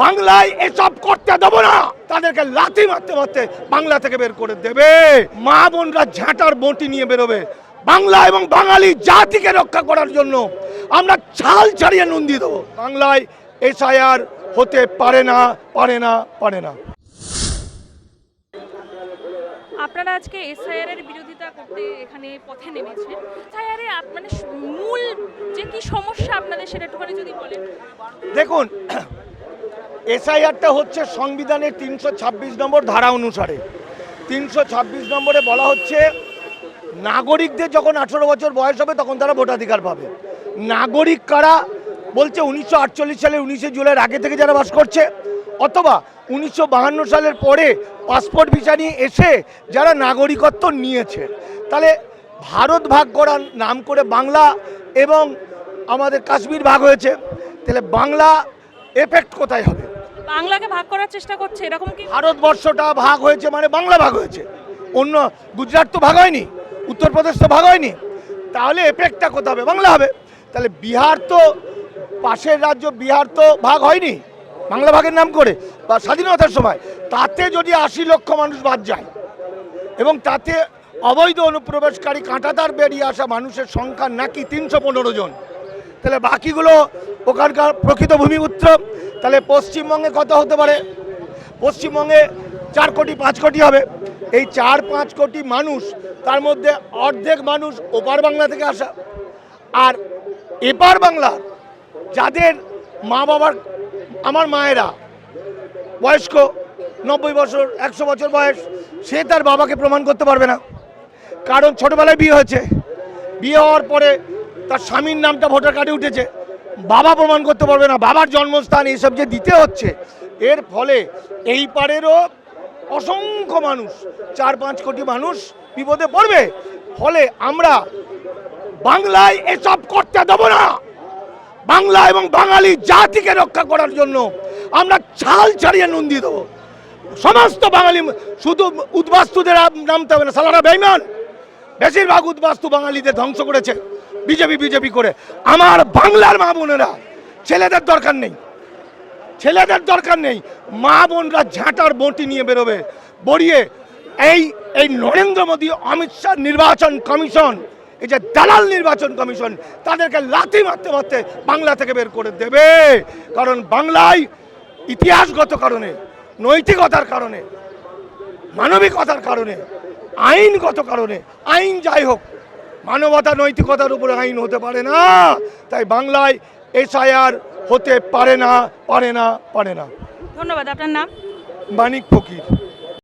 বাংলায় এসব করতে দেবো না। তাদেরকে লাথি মারতে মারতে বাংলা থেকে বের করে দেবে। মা বোনরা ঝাঁটার বঁটি নিয়ে বেরোবে। বাংলা এবং বাঙালি জাতিকে রক্ষা করার জন্য আমরা ছাল ছাড়িয়ে নুন দিয়ে দেবো। বাংলায় এসআইআর হতে পারে না পারে না পারে না। আপনারা আজকে এসআইআর এর বিরোধিতা করতে এখানে পথে নেমেছেন। এসআইআর এ মানে মূল যে কি সমস্যা আপনাদের সেটা একটুখানি যদি বলেন। দেখুন এসআইআরটা হচ্ছে সংবিধানের তিনশো ছাব্বিশ নম্বর ধারা অনুসারে। তিনশো ছাব্বিশ নম্বরে বলা হচ্ছে, নাগরিকদের যখন আঠেরো বছর বয়স হবে তখন তারা ভোটাধিকার পাবে। নাগরিক কারা? বলছে উনিশশো আটচল্লিশ সালের উনিশে জুলাইয়ের আগে থেকে যারা বাস করছে, অথবা উনিশশো সালের পরে পাসপোর্ট ভিসা নিয়ে এসে যারা নাগরিকত্ব নিয়েছে। তাহলে ভারত ভাগ করার নাম করে বাংলা এবং আমাদের কাশ্মীর ভাগ হয়েছে। তাহলে বাংলা এফেক্ট কোথায় হবে? বাংলাকে ভাগ করার চেষ্টা করছে, এরকম কি? ভারতবর্ষটা ভাগ হয়েছে মানে বাংলা ভাগ হয়েছে। অন্য গুজরাট তো ভাগ হয়নি, উত্তরপ্রদেশ তো ভাগ হয়নি। তাহলে এফেক্টটা কোথা হবে? বাংলা হবে। তাহলে বিহার তো, পাশের রাজ্য বিহার তো ভাগ হয়নি, বাংলা ভাগের নাম করে, বা স্বাধীনতার সময়। তাতে যদি আশি লক্ষ মানুষ বাদ যায়, এবং তাতে অবৈধ অনুপ্রবেশকারী কাঁটাতার বেরিয়ে আসা মানুষের সংখ্যা নাকি তিনশো পনেরো জন, তাহলে বাকিগুলো ওখানকার প্রকৃত ভূমিপুত্র তাহলে পশ্চিমবঙ্গে কত হতে পারে? পশ্চিমবঙ্গে চার কোটি, পাঁচ কোটি হবে। এই চার, পাঁচ কোটি মানুষ, তার মধ্যে অর্ধেক মানুষ ওপার বাংলা থেকে আসা। আর এপার বাংলার যাদের মা বাবার, আমার মায়েরা, বয়স্ক, নব্বই বছর, একশো বছর বয়স, সে তার বাবাকে প্রমাণ করতে পারবে না। কারণ ছোটবেলায় বিয়ে হয়েছে। বিয়ে হওয়ার পরে তার স্বামীর নামটা ভোটার কার্ডে উঠেছে। বাবা প্রমাণ করতে পারবে না, বাবার জন্মস্থান এইসব যে দিতে হচ্ছে, এর ফলে এই পারেরও অসংখ্য মানুষ, চার পাঁচ কোটি মানুষ বিপদে পড়বে। ফলে আমরা বাংলায় এসব করতে দেবো না। বাংলা এবং বাঙালি জাতিকে রক্ষা করার জন্য আমরা ছাল ছাড়িয়ে নুন দিয়ে দেবো। সমস্ত বাঙালি শুধু উদ্বাস্তুদের নামতে হবে না, সালারা বেইমান বেশিরভাগ উদ্বাস্তু বাঙালিদের ধ্বংস করেছে। বিজেপি বিজেপি করে। আমার বাংলার মা বোনেরা, ছেলেদের দরকার নেই। ছেলেদের দরকার নেই। মা বোনরা ঝাঁটার বঁটি নিয়ে বেরোবে। বড়িয়ে এই এই নরেন্দ্র মোদী, অমিত শাহ নির্বাচন কমিশন, এই যে দালাল নির্বাচন কমিশন, তাদেরকে লাথি মারতে মারতে বাংলা থেকে বের করে দেবে। কারণ বাংলায় ইতিহাসগত কারণে, নৈতিকতার কারণে, মানবিকতার কারণে, আইনগত কারণে, আইন যাই হোক মানবতা নৈতিকতার উপরে আইন হতে পারে না। তাই বাংলায় এসআইআর হতে পারে না পারে না পারে না। ধন্যবাদ আপনার নাম? মানিক ফকির।